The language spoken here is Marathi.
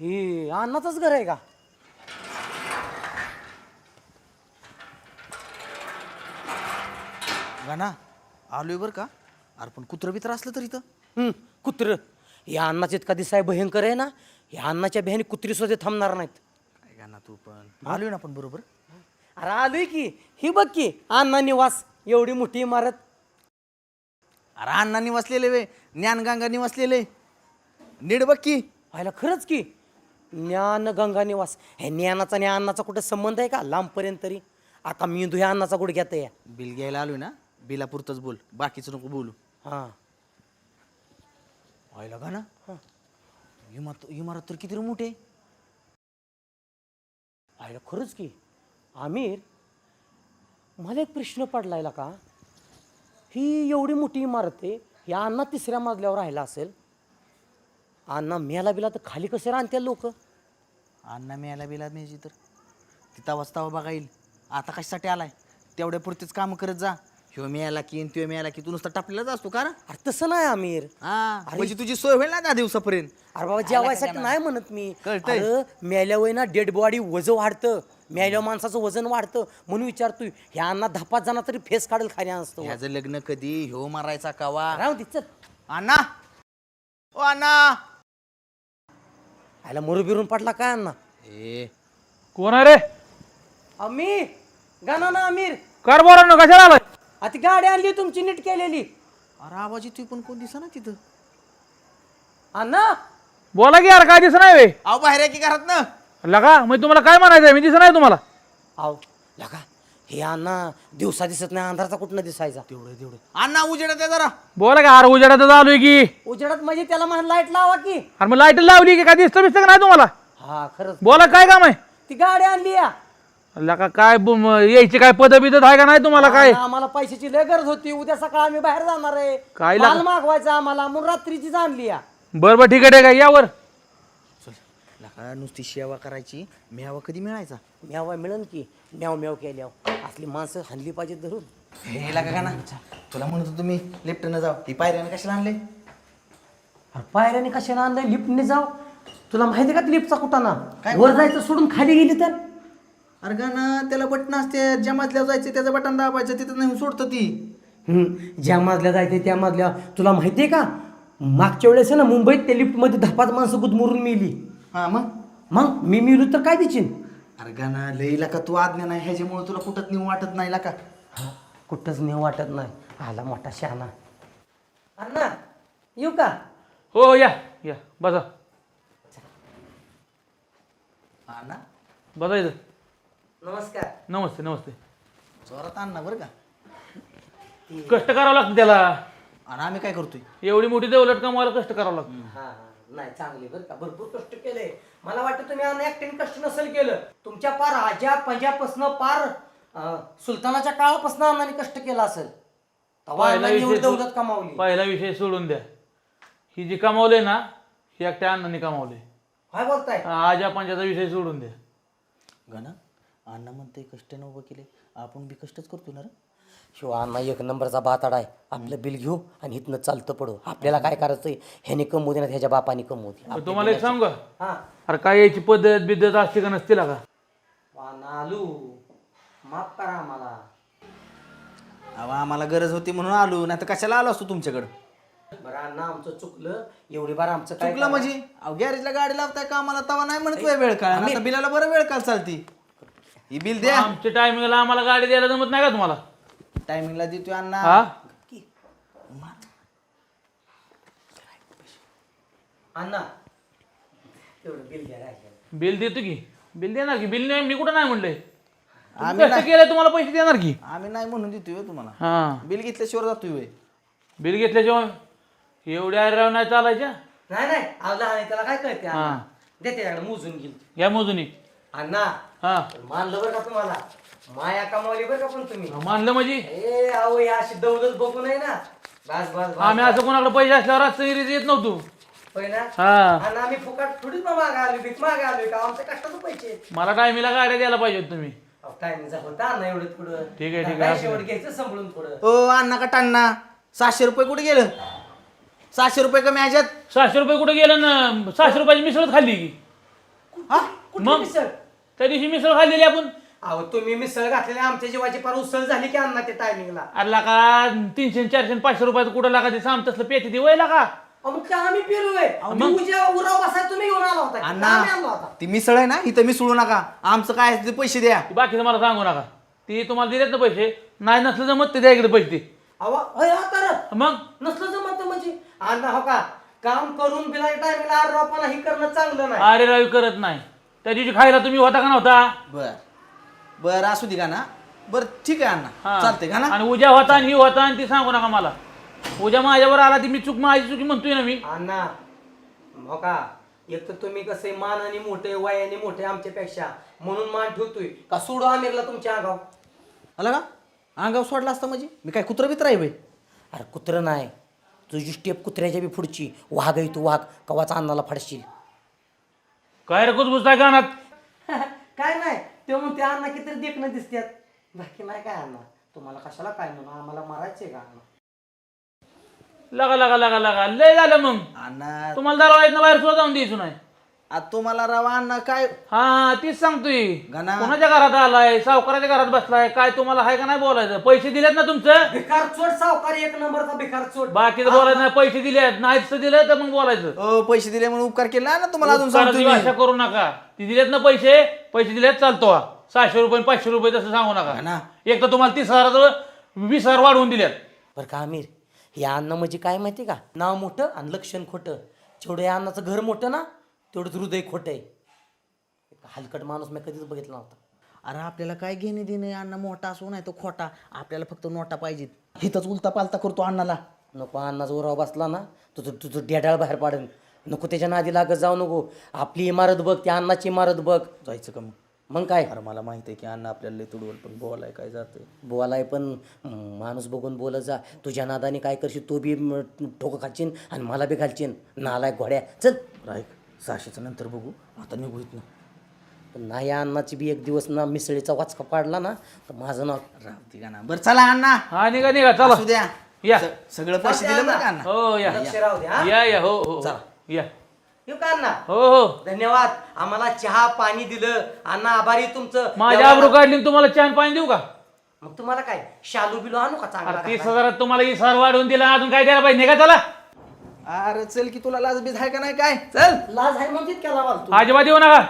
हे अन्नाचंच घर आहे का? गाणा आलोय बरं का? अरे पण कुत्रं बित्र असलं तर इथं. हं, कुत्र. या अन्नाचं इतका दिसाय भयंकर आहे ना या अन्नाच्या बिहाने कुत्री सुद्धा थांबणार नाहीत. काय गाणा तू पण? आलोय ना पण बरोबर? अरे आलोय की. ही बघ की अण्णा निवास एवढी मोठी इमारत. अरे अण्णांनी वसलेले वे ज्ञानगंगांनी वसलेले नीट बघ की. व्हायला खरंच की. ज्ञान गंगा निवास. हे ज्ञानाचा आणि अन्नाचा कुठं संबंध आहे का? लांबपर्यंत तरी. आता मेंदू ह्या अन्नाचा कुठे घेता या बिल घ्यायला आलोय ना? बिलापुरतच बोल. बाकीचं नको बोलू. हां. व्हायला गाणा इमारत इमारत तर किती मोठी? आहे खरंच की. आमिर मला एक प्रश्न पडलाय का? ही एवढी मोठी इमारत आहे या अण्णा तिसऱ्या मजल्यावर राहिला असेल. अण्णा मेला बिला तर खाली कसे राहतील लोक? अण्णा मिळायला बिला मिळायची तर. तिथं वाजता बघा येईल आता कशासाठी आलाय? तेवढ्या पुरतीच काम करत जा. ह्यो मिळाला की न त्यो मिळाला की तू नुसता टापलेलाच असतो का? अरे तसं नाही आमिर. हा. म्हणजे तुझी सोय होईल ना दहा दिवसापर्यंत? अरे बाबा जेवायसाठी नाही म्हणत मी. कळतंय. अरे मेल्या वय ना डेड बॉडी वजन वाढतं. मेल्या माणसाचं वजन वाढतं. म्हणून विचारतोय ह्या अण्णा धपात जाणार तरी फेस काढेल खाली असतो. ह्याचं लग्न कधी? ह्यो मारायचा कावा. राहू दे चल. अण्णा! ओ अण्णा! ह्याला मरू बिरून पडला काय अण्णा? ए. कोण आहे रे? अमी गाणं ना आमिर. कर बोला ना कशाला आलाय? आता गाडी आणली तुमची नीट केलेली. अरे आवाज तू पण कोण दिसा ना तिथं? अण्णा? बोला की यार काय दिसत नाही वे अहो बाहेर आहे की घरात ना? लगा मग तुम्हाला काय म्हणायचं मी दिसत नाही तुम्हाला. आव लगा. हे अण्णा दिवसा दिसत नाही अंधारचा कुठनं दिसायचा? तेवढं तेवढं अण्णा उजेडा त्या जरा. बोला की हार उजेडात आलोय की? उजेडात म्हणजे त्याला म्हणा लाइट लावा की. अरे मग लाइट लावली की काय दिसतं बिसतं का नाही तुम्हाला? हा खरंच. बोला काय काम आहे? ती गाडी आणली या. लका काय यायची काय पद बिदत आहे का नाही तुम्हाला काय? अण्णा, आम्हाला पैशाची लय गरज होती. उद्या सकाळ आम्ही बाहेर जाणार आहे. काय माल मागवायचा आम्हाला म्हणून रात्रीचीच आणली या. बरं बरं ठीक आहे ठीक आहे यावर लका नुसती सेवा करायची मेवा कधी मिळायचा? म्यावा मिळन की. म्याव म्याव केल्यावर असली माणसं हल्ली पाहिजेत धरून. हे लागा का ना तुला म्हणत होतो तुम्ही लेफ्टनं जाऊ ही पायऱ्यानं कशाला आणले अरे पायऱ्याने कशाला आणलंय? लिफ्टने जाऊ तुला माहिती का लिफ्टचा कुटाणा? वर जायचं सोडून खाली गेली तर? अरे गा ना त्याला बटन असते. ज्या मजल्यावर जायचं त्याचं बटन दाबायचं तिथं नाही सोडतं ती. हम्म, ज्या मजल्या जायचं त्या मजल्या. तुला माहिती आहे का? मागच्या वेळेस आहे ना मुंबईत त्या लिफ्टमध्ये दहा पाच माणसं गुदमरून मिली. हा मग? मग? मी मिळू तर काय देशील? अरे गा ना लईला का तू आज्ञा नाही ह्याच्यामुळे तुला कुठं नेऊ वाटत नाही ला का हा, कुठंच नेऊ वाटत नाही. आला मोठा शहाणा. अण्णा येऊ का? हो या या बसा. हा ना बसा इथं. नमस्कार. नमस्ते नमस्ते. जोरात आण ना बरं का. कष्ट करावं लागतं त्याला. आणि आम्ही काय करतोय? एवढी मोठी देवलट कमवायला कष्ट करावं लागतं? हा हा. नाही चांगली बरं का. भरपूर कष्ट केले. मला वाटतं तुम्ही अण्णा एकट्याने कष्ट नसेल केलं. तुमच्या पार आज्या पंजाबपासनं पार अं, सुलतानाच्या काळापासून अण्णाने कष्ट केला असेल. पहिला अण्णांनी एवढी विषय दौलत कमावली. पहिला विषय सोडून द्या. ही जी कमावले ना ही एकट्या अण्णांनी कमावले. काय बोलताय? आज पंचाचा विषय सोडून द्या. गाणं अण्णा म्हणते कष्ट नव्हतं केले. आपण बी कष्टच करतो ना रे. शिव अण्णा एक नंबरचा बाताडा आहे. आपलं बिल घेऊ आणि इथनं चालतं पडू. आपल्याला काय करायचंय? ह्याने कमवू दे ना ह्याच्या बापाने कमवू दे. पण तुम्हाला एक सांगू का? हा. अरे काय याची पद्धत बिद्धत असते का नसते का नालू माफ करा आम्हाला. अहो आम्हाला गरज होती म्हणून आलो. नाही तर कशाला आलो असतो तुमच्याकडं? बरं अण्णा आमचं चुकलं. एवढी बार आमचं काय चुकलं म्हणजे? अहो गॅरेजला गाडी लावताय का आम्हाला तवा नाही म्हणत वेळ वेळ काळ आता बिलाला बरं वेळ काळ चालती. ही बिल द्या. आमच्या टायमिंगला आम्हाला गाडी द्यायला जमत नाही का तुम्हाला? टायमिंगला देतोय अण्णा. हा? अण्णा तेवढं बिल द्या राहिलं बिल देतो की. बिल देणार की? बिल नाही मी कुठं नाही म्हणलंय? आम्ही कष्ट केलंय तुम्हाला पैसे देणार की? आम्ही नाही म्हणून देतोय हो तुम्हाला. हा. बिल घेतल्याशिवाय जातोय होय. बिल घेतल्याशिवाय एवढ्या राव नाही चालायच्या? नाही नाही. अहो, लहान आहे, त्याला काय कळते अण्णा? हा. देते मोजून घेईल. घ्या मोजूनी अण्णा हा. मानलं बरं का तुम्हाला? माया कमावली बरं का पण तुम्ही? मानलं म्हणजे? ए अहो या अशी दौलत बघू नये ना. बस बस बस. आम्ही असं कोणाकडे पैसे असल्यावर आज इरीज येत नव्हतो. होय ना? हा. आणि आम्ही फुकट थोडीच ना मागे आलो भीक मागे आलोय का? आमच्या कष्टाचं पैसे. मला टायमिंगला गाड्या द्यायला पाहिजे होत्या तुम्ही. अहो, टायमिंगचा होता ना एवढं पुढं ठीक आहे, ठीक आहे, काय. शेवट घ्यायचं सांभाळून थोडं. ओ अण्णा का टाणना सहाशे रुपये कुठे गेलं? सहाशे रुपये कमी ह्याच्यात? सहाशे रुपये कुठे गेलं ना? सहाशे रुपयाची मिसळच खाल्ली की. हा? मग? मिसळ? त्या दिवशी मिसळ खाल्लेली आपण. अहो तुम्ही मिसळ घातलेली आमच्या जीवाची फार उसळ झाली की अण्णा ते टायमिंगला अरे का तीनशे चारशे पाचशे रुपयाचं कुठं लागा ते साम तसलं पेटी ती वय लागा? मग ते आम्ही पिलोय मग? उद्या उराव बसाय तुम्ही घेऊन आला होता. की? अण्णा आम्ही आणला होता? ती मिसळ आहे ना इथं मिसळू नका. आमचं काय आहे ते पैसे द्या. ती बाकीचं मला सांगू नका. ती तुम्हाला दिलेत ना पैसे नाही नसलं जमत ते द्या इकडे पैसे. ते अहो अय, हा तर. मग? नसलं जमत म्हणजे? अण्णा हो का? काम करून बिला टायमिंगला आरोपणा ही करणं चांगलं नाही. अरे रवी करत नाही. त्या दिवशी खायला तुम्ही होता का नव्हता? बर. बर असू दे का ना बर ठीक आहे अण्णा. चालते का ना आणि उद्या होता आणि ही होता आणि ती सांगू नका मला. उद्या माझ्यावर आला ती मी चूक माझी चुकी म्हणतोय ना मी. अण्णा हो का एक तर तुम्ही कसे मानाने मोठे वयाने मोठे आमच्यापेक्षा. म्हणून मान ठेवतोय. का सोडू आमिरला तुमच्या अंगाव आला का? अंगाव सोडला असता म्हणजे? मी काय कुत्र बित्र आहे बाई? अरे कुत्रं नाही. तुझी स्टेप कुत्र्याच्या बी पुढची. वाघ आहे तू वाघ. कवाचा अन्नाला फाडशील. काय रे कुचबुचताय कानात काय नाही. ते म्हणते अण्णा किती देखणं दिसतात बाकी नाही काय अण्णा. तुम्हाला कशाला काय म्हणून आम्हाला मारायचे का अण्णा? लगा लगा लगा लगा. लय झालं मग. अण्णा. तुम्हाला दरवाजात ना बाहेर सुद्धा जाऊन द्यायचो नाही. तुम्हाला राव अण्णा काय? हा हा तीच सांगतोय. गाणा. कोणाच्या घरात आलाय? सावकाराच्या घरात बसलाय? काय तुम्हाला हाय का नाही बोलायचं? पैसे दिलेत ना तुमचं? भिकार चोट सावकार एक नंबरचा भिकार चोट. बाकीचं बोलायचं नाही. पैसे दिलेत. नाहीच दिले तर मग बोलायचं. अ, पैसे दिले म्हणून उपकार केला ना तुम्हाला अजून उपकाराची सांगतो भाषा करू नका. ती दिलेत ना पैसे पैसे दिलेत चालतो. हा. सहाशे रुपये पाचशे रुपये तसं सांगू हा नका ना. एक तर तुम्हाला तीस हजाराचं वीस हजार वाढवून दिल्यात बरं का आमिर? या अन्न म्हणजे काय माहिती का? नाव मोठं आणि लक्षण खोटं. जेवढं या अन्नाचं घर मोठं ना तेवढंच हृदय खोटं आहे. हलकट माणूस मी कधीच बघितला नव्हता. अरे आपल्याला काय घेणे देणे अण्णा मोठा असो नाही तो खोटा. आपल्याला फक्त नोटा पाहिजेत. हिथंच उलता पालता करतो अण्णाला नको अन्नाचा उराव बसला ना तुझं तुझं डेडाळ बाहेर पाडेल नको त्याच्या नादी लागत जाऊ नको. आपली इमारत बघ त्या अन्नाची इमारत बघ. जायचं का मग? मग काय? अरे मला माहीत आहे की अण्णा आपल्याला लय तुडवल पण बोलाय काय जाते बोलाय पण हं, माणूस बघून बोलत जा. तुझ्या नादाने काय करशील तू बी ठोकं खाचीन आणि मला बी घालशील नालाय घोड्या. चल. राईक सहाशेचं नंतर बघू. आता निघू इथनं. पण नाही या अन्नाची बी एक दिवस ना मिसळीचा वाचका पाडला ना तर माझं नाव राहते का ना. बरं चला अण्णा. हा निघा निघा चला. असू द्या. या. स- सगळं पैसे दिले बरं का अण्णा? हो या. लक्ष राहू द्या या या हो हो. चला. या. येऊ का अण्णा? हो हो. धन्यवाद. आम्हाला चहा पाणी दिलं. अण्णा आभारी तुमचं. माझ्या आबरू काढली तुम्हाला चहा पाणी देऊ का? मग तुम्हाला काय? शालू बिलू आणू का चांगला अरे तीस घालायला? हजारात तुम्हाला वीस हजार वाढवून दिला. अजून काय द्यायला पाहिजे? निघा चला. अरे चल की तुला लाज बीज आहे का नाही? काय? चल. लाज आहे म्हणजे केला अजिबात येऊ नका.